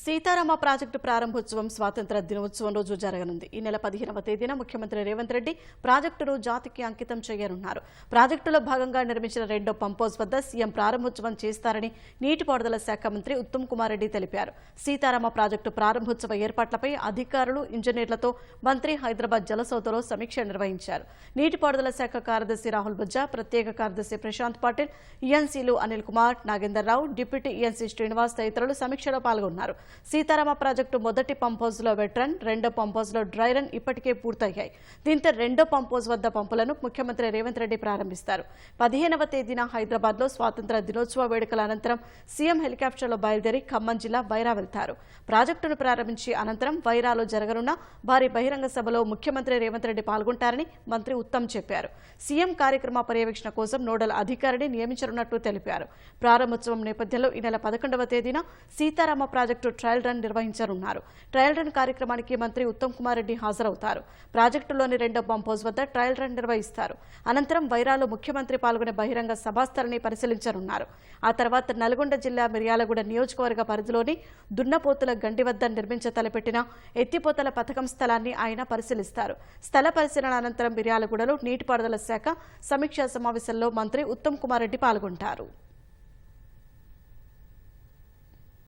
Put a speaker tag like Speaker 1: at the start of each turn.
Speaker 1: Sitarama project ప్రారంభోత్సవం స్వాతంత్ర దినోత్సవం రోజు జరగనుంది. ఈ నెల పదిహేనవ తేదీన ముఖ్యమంత్రి రేవంత్ రెడ్డి ప్రాజెక్టును జాతికి అంకితం చేయనున్నారు. ప్రాజెక్టులో భాగంగా నిర్మించిన రెండో పంపోజ్ వద్ద సీఎం ప్రారంభోత్సవం చేస్తారని నీటిపారుదల శాఖ మంత్రి ఉత్తమ్ కుమార్ రెడ్డి తెలిపారు. సీతారామ ప్రాజెక్టు ప్రారంభోత్సవ ఏర్పాట్లపై అధికారులు ఇంజనీర్లతో మంత్రి హైదరాబాద్ జలసౌధలో సమీక్ష నిర్వహించారు. నీటిపారుదల శాఖ కార్యదర్శి రాహుల్ బజ్జా ప్రత్యేక కార్యదర్శి ప్రశాంత్ పాటిల్ ఈఎన్సీలు అనిల్ కుమార్ నాగేందర్ రావు డిప్యూటీ ఈఎన్సీ శ్రీనివాస్ తదితరులు సమీక్షలో పాల్గొన్నారు. సీతారామ ప్రాజెక్టు మొదటి పంపోజ్లో వెట్ రన్ రెండో పంపోజ్ డ్రై రన్ ఇప్పటికే పూర్తయ్యాయి. దీంతో రెండో పంపోజ్ వద్ద పంపులను ముఖ్యమంత్రి రేవంత్ రెడ్డి ప్రారంభిస్తారు. పదిహేనవ తేదీన హైదరాబాద్లో స్వాతంత్ర దినోత్సవ వేడుకల అనంతరం సీఎం హెలికాప్టర్లో బయలుదేరి ఖమ్మం జిల్లా వైరా వెళ్తారు. ప్రాజెక్టును ప్రారంభించి అనంతరం వైరాలో జరగనున్న భారీ బహిరంగ సభలో ముఖ్యమంత్రి రేవంత్ రెడ్డి పాల్గొంటారని మంత్రి ఉత్తమ్ చెప్పారు. సీఎం కార్యక్రమ పర్యవేక్షణ కోసం నోడల్ అధికారిని నియమించనున్నట్లు తెలిపారు. ప్రారంభోత్సవం నేపథ్యంలో ఈ నెల పదకొండవ తేదీన సీతారామ ప్రాజెక్టు ట్రయల్ రన్ నిర్వహించనున్నారు. ట్రయల్ రన్ కార్యక్రమానికి మంత్రి ఉత్తమ్ కుమార్ రెడ్డి హాజరవుతారు. ప్రాజెక్టులోని రెండో పంపోజ్ వద్ద ట్రయల్ రన్ నిర్వహిస్తారు. అనంతరం వైరాలో ముఖ్యమంత్రి పాల్గొనే బహిరంగ సభాస్థలిని పరిశీలించనున్నారు. ఆ తర్వాత నల్గొండ జిల్లా మిర్యాలగూడ నియోజకవర్గ పరిధిలోని దున్నపోతుల గండి వద్ద నిర్మించ తలపెట్టిన ఎత్తిపోతల పథకం స్థలాన్ని ఆయన పరిశీలిస్తారు. స్థల పరిశీలన అనంతరం మిర్యాలగూడలో నీటిపారుదల శాఖ సమీక్షా సమావేశంలో మంత్రి ఉత్తమ్ కుమార్ రెడ్డి పాల్గొంటారు.